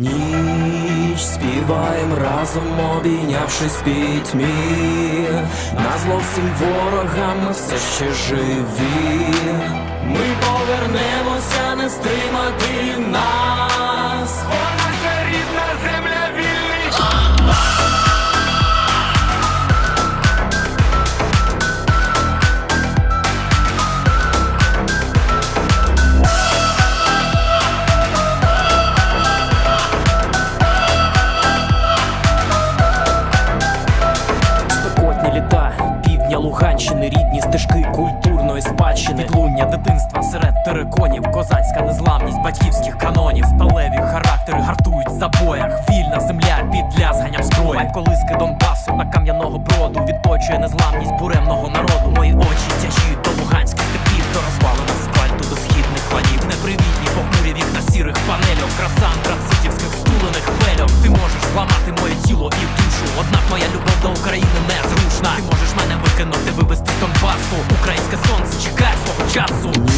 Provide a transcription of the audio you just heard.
Ніч співаєм разом, обійнявшись пітьмі Назло всім ворогам все ще живі. Ми повернемося, не стримати Луганщини, рідні стежки культурної спадщини. Відлуння дитинства серед териконів, козацька незламність батьківських канонів, сталеві характери гартують в забоях. Вільна земля під лязганням зброї. Колиски Донбасу на кам'яного броду відточує незламність буремного народу. Мої очі тяжіють до луганських степів, до розвалин асфальту, до східних планів. Непривітні похмурі вікна сірих панельок, краса транситівських стулених хвельок. Ти можеш зламати моє тіло і душу. Однак моя любов до України незрушна. Ти можеш мене Донбасу. Українське сонце чекає свого часу.